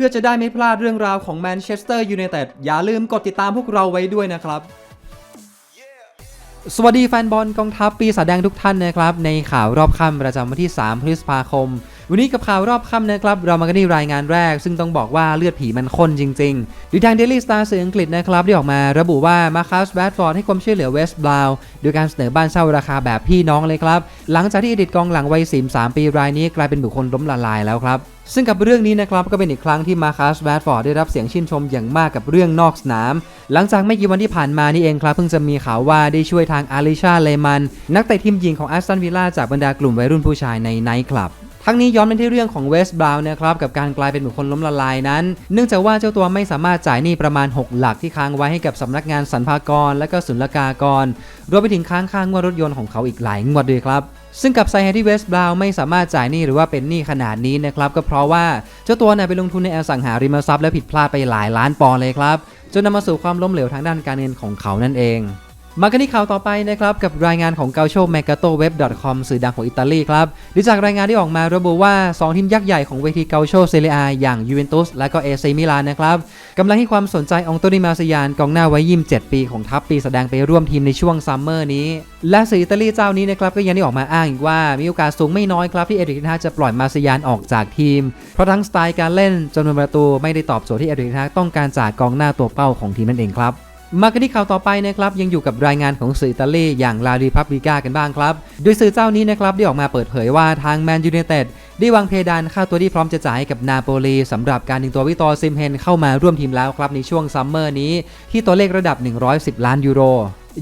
พื่อจะได้ไม่พลาดเรื่องราวของแมนเชสเตอร์ยูไนเต็ดอย่าลืมกดติดตามพวกเราไว้ด้วยนะครับ สวัสดีแฟนบอลกองทัพปีศาจแดงทุกท่านนะครับ ในข่าวรอบค่ำประจำวันที่ 3 พฤษภาคม วันนี้กับข่าวรอบค่ำนะครับ เรามากันที่รายงานแรก ซึ่งต้องบอกว่าเลือดผีมันข้นจริงๆโดยทาง Daily Star สื่ออังกฤษนะครับได้ออกมาระบุว่ามาคัสแบดฟอร์ดให้ความช่วยเหลือเวสต์บราวโดยการเสนอบ้านเช่าราคาแบบพี่น้องเลยครับ หลังจากที่อดีตกองหลังวัย43ปีรายนี้กลายเป็นบุคคลล้มละลายแล้วครับซึ่งกับเรื่องนี้นะครับก็เป็นอีกครั้งที่มาคัสแบดฟอร์ดได้รับเสียงชื่นชมอย่างมากกับเรื่องนอกสนาม หลังจากไม่กี่วันที่ผ่านมานี่เองครับ เพิ่งจะมีข่าวว่าได้ช่วยทางอาริชาเลมัน นักเตะทีมหญิงของแอสตันวิลล่าจากบรรดากลุ่มวัยรุ่นผู้ชายในไนท์คลับ ทั้งนี้ย้อนไปที่เรื่องของเวสต์บราวน์นะครับกับการกลายเป็นบุคคลล้มละลายนั้น เนื่องจากว่าเจ้าตัวไม่สามารถจ่ายหนี้ประมาณ 6 หลักที่ค้างไว้ให้กับสำนักงานสรรพากรและก็ศุลกากร รวมไปถึงค้างค่างวดรถยนต์ของเขาอีกหลายงวดด้วยครับซึ่งกับสาเหตุที่เวสต์บราวน์ไม่สามารถจ่ายหนี้หรือว่าเป็นหนี้ขนาดนี้นะครับก็เพราะว่าเจ้าตัวเนี่ยไปลงทุนในอสังหาริมทรัพย์และผิดพลาดไปหลายล้านปอนด์เลยครับจนนำมาสู่ความล้มเหลวทางด้านการเงินของเขานั่นเอง มากันที่ข่าวต่อไปนะครับ กับรายงานของ g a u c h o m e g a t o w e b c o m สื่อดังของอิตาลีครับดูจากรายงานที่ออกมาระบุว่า 2 ทีมยักษ์ใหญ่ของเวทีเกาโชเซเรียอย่างยูเวนตุสและก็เอซีมิลานนะครับกำลังให้ความสนใจองโตนิมาสยานกองหน้าไว้ยิม7ปีของทัพปีแสดงไปร่วมทีมในช่วงซัมเมอร์นี้ และสื่ออิตาลีเจ้านี้นะครับก็ยังได้ออกมาอ้างอีกว่า มีโอกาสสูงไม่น้อยครับที่เอริกทนากจะปล่อยมาสยานออกจากทีม เพราะทั้งสไตล์การเล่นจำนวนประตูไม่ได้ตอบโจทย์ที่เอริกทนากต้องการจากกองหน้าตัวเป้าของทีมนั่นเองครับ มากันที่ข่าวต่อไปนะครับยังอยู่กับรายงานของสื่ออิตาลีอย่างลารีพับลิก้ากันบ้างครับ โดยสื่อเจ้านี้นะครับได้ออกมาเปิดเผยว่าทางแมนยู i นเต็ดได้วางเพดานค่าตัวที่พร้อมจะจ่ายกับนาโปลีสำหรับการดึงตัววิตอซิมเฮนเข้ามาร่วมทีมแล้วครับในช่วงซัมเมอร์นี้ ที่ตัวเลขระดับ 110 ล้านยูโร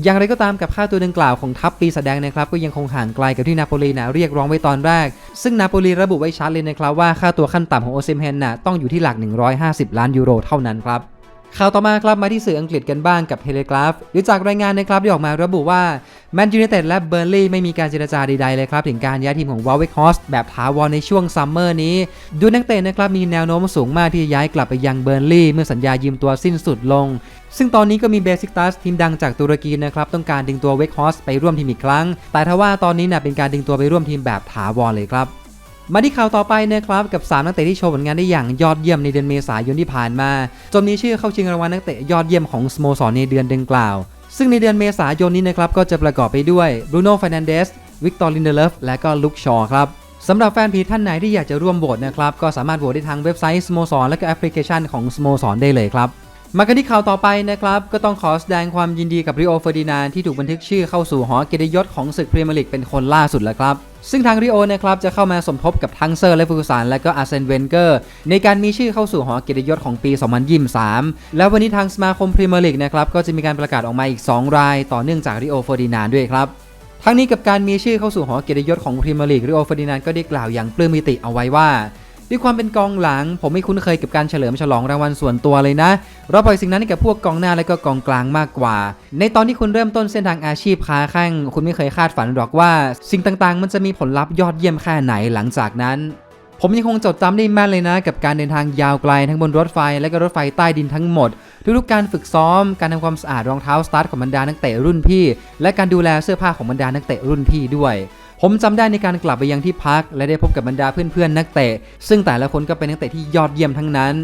อย่างไรก็ตามกับค่าตัวดังกล่าวของทัพปีแสดงนะครับก็ยังคงห่างไกลกับที่นาโปลีนะเรียกร้องไว้ตอนแรก ซึ่งนาโปลีระบุไว้ชัดเลยนะครับว่าค่าตัวขั้นต่ำของโอซิมเฮนนะต้องอยู่ที่หลัก 150 ล้านยูโรเท่านั้นครับ ข่าวต่อมาครับมาที่สื่ออังกฤษกันบ้างกับเทเลกราฟหรือจากรายงานนะครับที่ออกมาระบุว่าแมนยู i นเต็ดและเบอร์ลี่ไม่มีการเจรจาใดๆเลยครับ ถึงการย้ายทีมของวอลเวกฮอสแบบถาวรในช่วงซัมเมอร์นี้ ดูนักเตะนะครับมีแนวโน้มสูงมากที่จะย้ายกลับไปยังเบอร์ลี่เมื่อสัญญายืมตัวสิ้นสุดลง ซึ่งตอนนี้ก็มีเบสิกตัสทีมดังจากตุรกีนะครับต้องการดึงตัวเวกฮอสไปร่วมทีมอีกครั้ง แต่ทว่าตอนนี้นะเป็นการดึงตัวไปร่วมทีมแบบถาวรเลยครับ มาที่ข่าวต่อไปนะครับกับ 3 นักเตะที่โชว์ผลงานได้อย่างยอดเยี่ยมในเดือนเมษายนที่ผ่านมา จนมีชื่อเข้าชิงรางวัลนักเตะยอดเยี่ยมของสโมสรในเดือนดังกล่าว ซึ่งในเดือนเมษายนนี้นะครับก็จะประกอบไปด้วยบรูโน่ฟ r นันเดสวิกตอร์ลินเดเลฟและก็ลุคชอครับสำหรับแฟนพีท่านไหนที่อยากจะร่วมโหวตนะครับก็สามารถโหวตได้ทางเว็บไซต์สโมสรและก็แอปพลิเคชันของสโมสรได้เลยครับ มากันที่ข่าวต่อไปนะครับ ก็ต้องขอแสดงความยินดีกับริโอเฟอร์ดินานที่ถูกบันทึกชื่อเข้าสู่หอเกียรติยศของศึกพรีเมียร์ลีกเป็นคนล่าสุดแล้วครับ ซึ่งทางริโอนะครับจะเข้ามาสมทบกับทั้งเซอร์และฟูซานและก็อาร์เซนเวนเกอร์ ในการมีชื่อเข้าสู่หอเกียรติยศของปี 2023 แล้ววันนี้ทางสมาคมพรีเมียร์ลีกนะครับก็จะมีการประกาศออกมาอีก 2 ราย ต่อเนื่องจากริโอเฟอร์ดินานด้วยครับทั้งนี้กับการมีชื่อเข้าสู่หอเกียรติยศของพรีเมียร์ลีกริโอเฟอร์ดินานก็ได้กล่าวอย่างปลื้มมิติเอาไว้ว่า ด้วยความเป็นกองหลัง ผมไม่คุ้นเคยกับการเฉลิมฉลองรางวัลส่วนตัวเลยนะ เราปล่อยสิ่งนั้นให้กับพวกกองหน้าและก็กองกลางมากกว่า ในตอนที่คุณเริ่มต้นเส้นทางอาชีพค้าแข่งคุณไม่เคยคาดฝันหรอกว่า สิ่งต่างๆ มันจะมีผลลัพธ์ยอดเยี่ยมแค่ไหนหลังจากนั้นผมยังคงจดจำได้แม่นเลยนะ กับการเดินทางยาวไกลทั้งบนรถไฟและก็รถไฟใต้ดินทั้งหมดทุกๆการฝึกซ้อม การทำความสะอาดรองเท้าสตาร์ทของบรรดานักเตะรุ่นพี่ และการดูแลเสื้อผ้าของบรรดานักเตะรุ่นพี่ด้วย ผมจำได้ในการกลับไปยังที่พัก และได้พบกับบรรดาเพื่อนๆนักเตะ ซึ่งแต่ละคนก็เป็นนักเตะที่ยอดเยี่ยมทั้งนั้น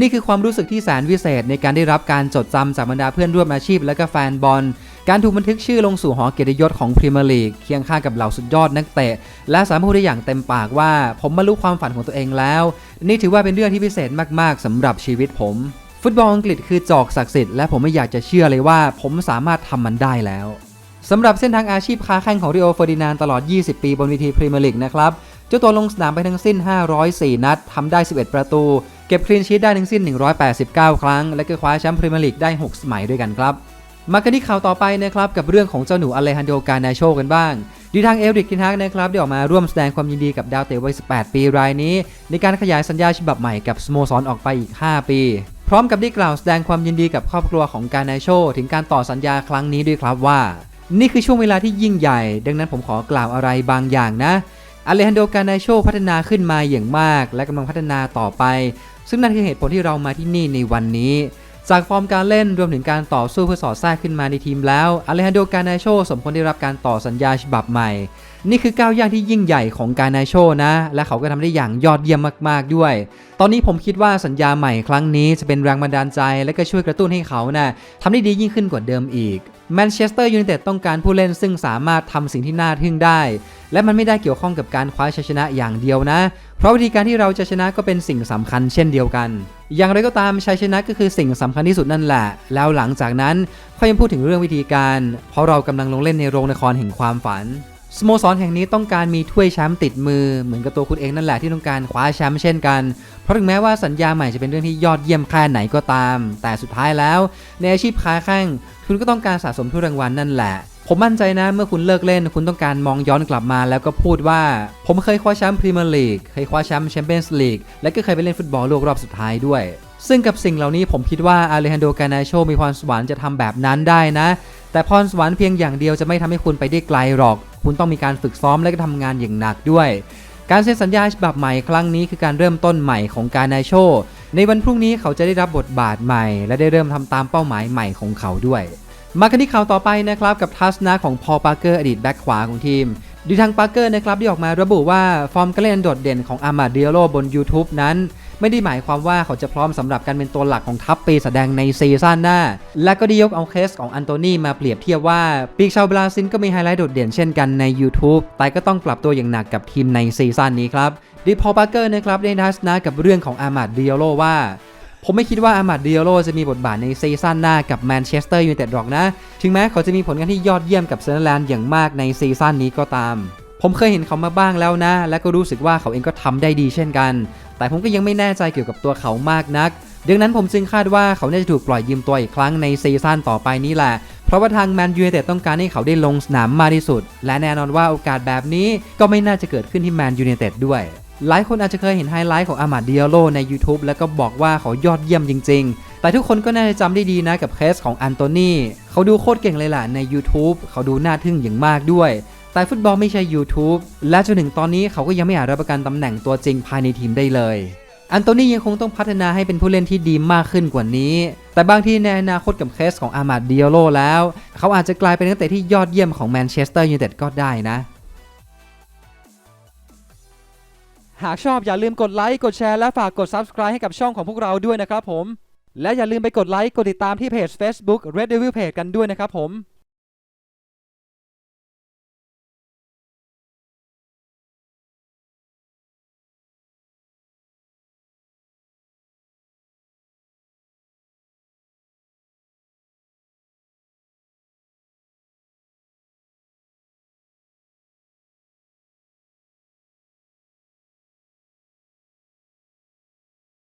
นี่คือความรู้สึกที่แสนวิเศษในการได้รับการจดจำจากบรรดาเพื่อนร่วมอาชีพและก็แฟนบอล การถูกบันทึกชื่อลงสู่หอเกียรติยศของพรีเมียร์ลีกเคียงข้างกับเหล่าสุดยอดนักเตะ และสามารถพูดได้อย่างเต็มปากว่า ผมบรรลุความฝันของตัวเองแล้ว นี่ถือว่าเป็นเรื่องที่พิเศษมากๆสำหรับชีวิตผม ฟุตบอลอังกฤษคือจอกศักดิ์สิทธิ์และผมไม่อยากจะเชื่อเลยว่า ผมสามารถทำมันได้แล้ว สำหรับเส้นทางอาชีพค้าแข่งของริโอเฟอร์ดินานตลอด 20 ปีบนเวทีพรีเมียร์ลีกนะครับ เจ้าตัวลงสนามไปทั้งสิ้น 504 นัดทำได้ 11 ประตู เก็บคลีนชีตได้ทั้งสิ้น 189 ครั้ง และก็คว้าแชมป์พรีเมียร์ลีกได้ 6 สมัยด้วยกันครับ มากันที่ข่าวต่อไปนะครับกับเรื่องของเจ้าหนูอเลฮันโดกานาโชกันบ้างดีทางเอริกทินฮักนะครับได้ออกมาร่วมแสดงความยินดีกับดาวเตะวัย 18 ปีรายนี้ ในการขยายสัญญาฉบับใหม่กับสโมสรออกไปอีก 5 ปี พร้อมกับได้กล่าวแสดงความยินดีกับครอบครัวของกานาโช ถึงการต่อสัญญาครั้งนี้ด้วยครับว่า นี่คือช่วงเวลาที่ยิ่งใหญ่ ดังนั้นผมขอกล่าวอะไรบางอย่างนะอเลฮันโดกานาโชพัฒนาขึ้นมาอย่างมาก และกำลังพัฒนาต่อไป ซึ่งนั่นคือเหตุผลที่เรามาที่นี่ในวันนี้ จากฟอร์มการเล่นรวมถึงการต่อสู้เพื่อสอดแทรกขึ้นมาในทีมแล้วอเลฮันโดกานาโชสมควรได้รับการต่อสัญญาฉบับใหม่ นี่คือก้าวย่างที่ยิ่งใหญ่ของการนาโชนะ และเขาก็ทำได้อย่างยอดเยี่ยมมากๆด้วย ตอนนี้ผมคิดว่าสัญญาใหม่ครั้งนี้จะเป็นแรงบันดาลใจ และก็ช่วยกระตุ้นให้เขานะ่ะทำได้ดียิ่งขึ้นกว่าเดิมอีก แมนเชสเตอร์ยูไนเต็ดต้องการผู้เล่นซึ่งสามารถทำสิ่งที่น่าทึ่งได้ และมันไม่ได้เกี่ยวข้องกับการคว้าชัยชนะอย่างเดียวนะ เพราะวิธีการที่เราจะชนะก็เป็นสิ่งสำคัญเช่นเดียวกัน อย่างไรก็ตามชัยชนะก็คือสิ่งสำคัญที่สุดนั่นแหละ แล้วหลังจากนั้นค่อยมาพูดถึงเรื่องวิธีการ เพราะเรากำลังลงเล่นในโรงละครแห่งความฝัน สโมสรแห่งนี้ต้องการมีถ้วยแชมป์ติดมือ เหมือนกับตัวคุณเองนั่นแหละที่ต้องการคว้าแชมป์เช่นกัน เพราะถึงแม้ว่าสัญญาใหม่จะเป็นเรื่องที่ยอดเยี่ยมแค่ไหนก็ตาม แต่สุดท้ายแล้ว ในอาชีพค้าแข่งคุณก็ต้องการสะสมถ้วยรางวัลนั่นแหละ ผมมั่นใจนะเมื่อคุณเลิกเล่น คุณต้องการมองย้อนกลับมาแล้วก็พูดว่า ผมเคยคว้าแชมป์พรีเมียร์ลีกเคยคว้าแชมป์แชมเปี้ยนส์ลีกและก็เคยไปเล่นฟุตบอลโลกรอบสุดท้ายด้วยซึ่งกับสิ่งเหล่านี้ผมคิดว่าอาเลฮันโดกานาโชมีพรสวรรค์จะทำแบบนั้นได้นะ แต่พรสวรรค์เพียงอย่างเดียวจะไม่ทำให้คุณไปได้ไกลหรอก คุณต้องมีการฝึกซ้อมและก็ทำงานอย่างหนักด้วย การเซ็นสัญญาฉบับใหม่ครั้งนี้คือการเริ่มต้นใหม่ของการนายโช ในวันพรุ่งนี้เขาจะได้รับบทบาทใหม่ และได้เริ่มทำตามเป้าหมายใหม่ของเขาด้วย มากันที่ข่าวต่อไปนะครับกับทัศนะของพอปาร์เกอร์อดีตแบ็คขวาของทีมโดยทางปาร์เกอร์นะครับได้ออกมาระบุว่าฟอร์มการเล่นโดดเด่นของอามาเดียโลบน YouTube นั้น ไม่ได้หมายความว่าเขาจะพร้อมสำหรับการเป็นตัวหลักของทัพปีแสดงในซีซั่นหน้า และก็ได้ยกเอาเคสของอันโตนีมาเปรียบเทียบว่าปีกชาวบราซิลก็มีไฮไลท์โดดเด่นเช่นกันใน YouTube แต่ก็ต้องปรับตัวอย่างหนักกับทีมในซีซั่นนี้ครับดิพอปาร์เกอร์นะครับได้ทัศนะกับเรื่องของอามาเดียโลว่าผมไม่คิดว่าอามาดเดียโลจะมีบทบาทในซีซั่นหน้ากับแมนเชสเตอร์ยูไนเต็ดหรอกนะ ถึงแม้เขาจะมีผลงานที่ยอดเยี่ยมกับเซอร์แลนด์อย่างมากในซีซั่นนี้ก็ตาม ผมเคยเห็นเขามาบ้างแล้วนะ และก็รู้สึกว่าเขาเองก็ทำได้ดีเช่นกัน แต่ผมก็ยังไม่แน่ใจเกี่ยวกับตัวเขามากนัก ดังนั้นผมจึงคาดว่าเขาน่าจะถูกปล่อยยืมตัวอีกครั้งในซีซั่นต่อไปนี้แหละ เพราะว่าทางแมนยูเต็ดต้องการให้เขาได้ลงสนามมากที่สุด และแน่นอนว่าโอกาสแบบนี้ก็ไม่น่าจะเกิดขึ้นที่แมนยูไนเต็ดด้วยหลายคนอาจจะเคยเห็นไฮไลท์ของอามาเดียโลใน YouTube แล้วก็บอกว่าเขายอดเยี่ยมจริง ๆ แต่ทุกคนก็น่าจะจำได้ดีนะกับเคสของอันโตนีเขาดูโคตรเก่งเลยล่ะใน YouTube เขาดูน่าทึ่งอย่างมากด้วย แต่ฟุตบอลไม่ใช่ YouTube และจนถึงตอนนี้เขาก็ยังไม่อาจรับประกันตำแหน่งตัวจริงภายในทีมได้เลย อันโตนียังคงต้องพัฒนาให้เป็นผู้เล่นที่ดีมากขึ้นกว่านี้ แต่บางที่ในอนาคตกับเคสของอามาเดียโลแล้ว เขาอาจจะกลายเป็นนักเตะที่ยอดเยี่ยมของแมนเชสเตอร์ยูไนเต็ดก็ได้นะ หากชอบอย่าลืมกดไลค์กดแชร์และฝากกด Subscribe ให้กับช่องของพวกเราด้วยนะครับผม และอย่าลืมไปกดไลค์กดติดตามที่เพจ Facebook Red Devil Page กันด้วยนะครับผม